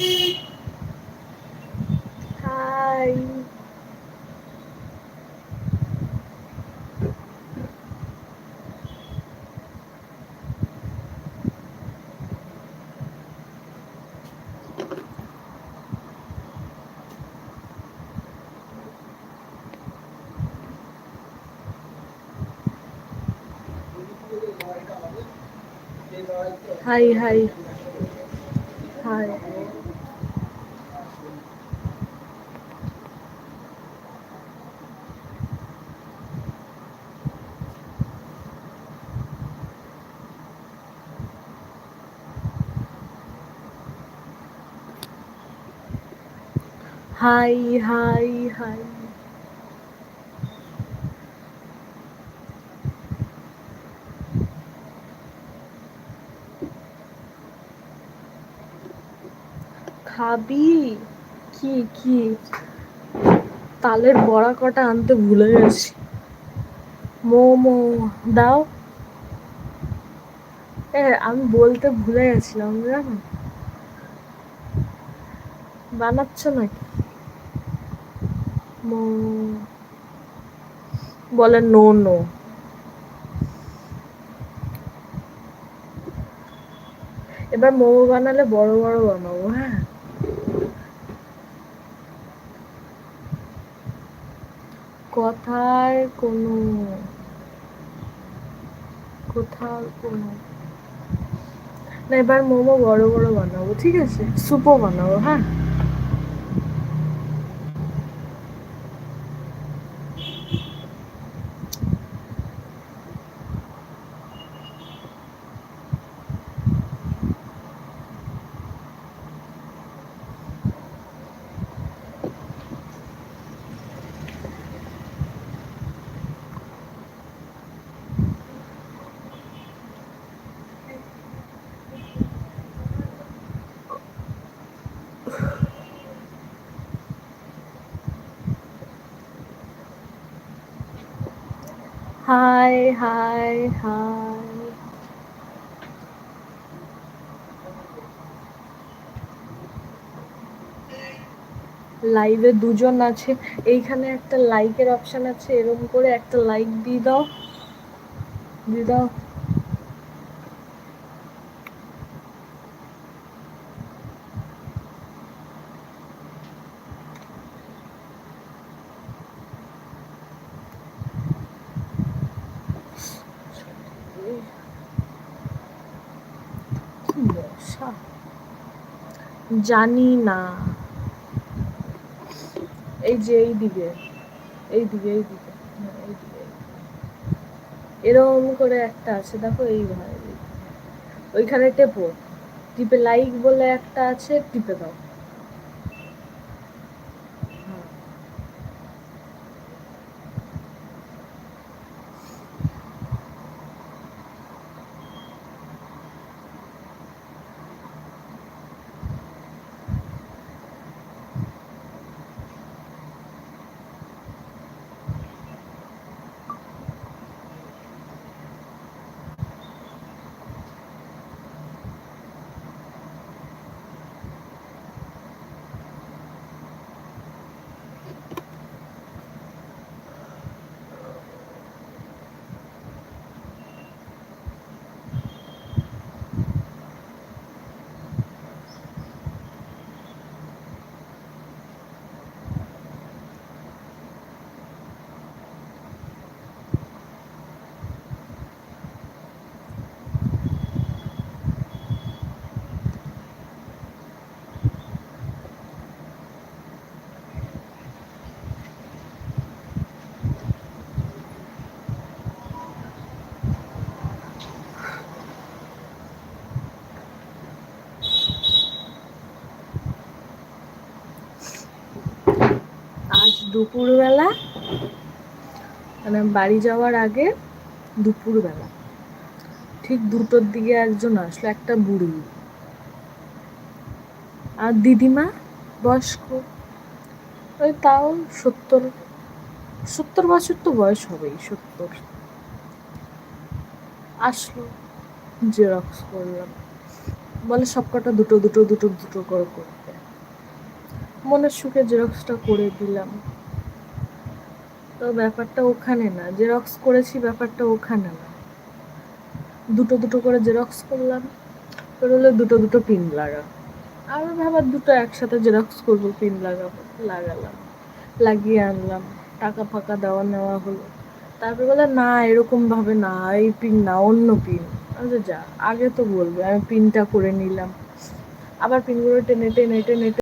High high high high high high high. খাবি? কি কি? তালের বড়া কটা আনতে ভুলে গেছি। মোমো, দাও। এ, আমি বলতে ভুলে গেছিলাম, জানো? বানাচ্ছ নাকি? বলে নো নো এবার মোমো বানালে বড় বড় বানাবো হ্যাঁ? কথার কোনো কোথাও কোনো না, এবার মোমো বড় বড় বানাবো, ঠিক আছে? সুপও বানাবো হ্যাঁ? হাই হায় হায় লাইভে দুজন আছে এইখানে একটা লাইকের অপশন আছে এরকম করে একটা লাইক দিয়ে দাও। দিয়ে দাও। মশা জানি না। এই যে এই দিকে এই দিকে এই দিকে এই দিকে এরকম করে একটা আছে, দেখো এই ভাই। ওইখানে টেপো। টিপে লাইক বলে একটা আছে, টিপে দাও। দুপুরবেলা মানে বাড়ি যাওয়ার আগে দুপুরবেলা। ঠিক দুটোর দিকে একজন আসলো, একটা বুড়ি। আর দিদিমা বয়স্ক। ওই তাও সত্তর সত্তর বছর তো বয়স হবেই, সত্তর। আসলো, জেরক্স করলাম বলে সব কটা দুটো দুটো দুটো দুটো করে করতে। মনের সুখে জেরক্সটা করে দিলাম। তো ব্যাপারটা ওখানে না জেরক্স করেছি ব্যাপারটা ওখানে না। দুটো দুটো করে জেরক্স করলাম করে হলো দুটো দুটো পিন লাগা আমি ভাবার দুটো একসাথে জেরক্স করব পিন লাগাবো, লাগালাম, লাগিয়ে আনলাম, টাকা ফাঁকা দেওয়া নেওয়া হলো। তারপরে বলে, না, এরকম ভাবে না, এই পিন না, অন্য পিন আমি যা, আগে তো বলবে, আমি পিনটা করে নিলাম। আবার পিনগুলো টেনে টেনে টেনে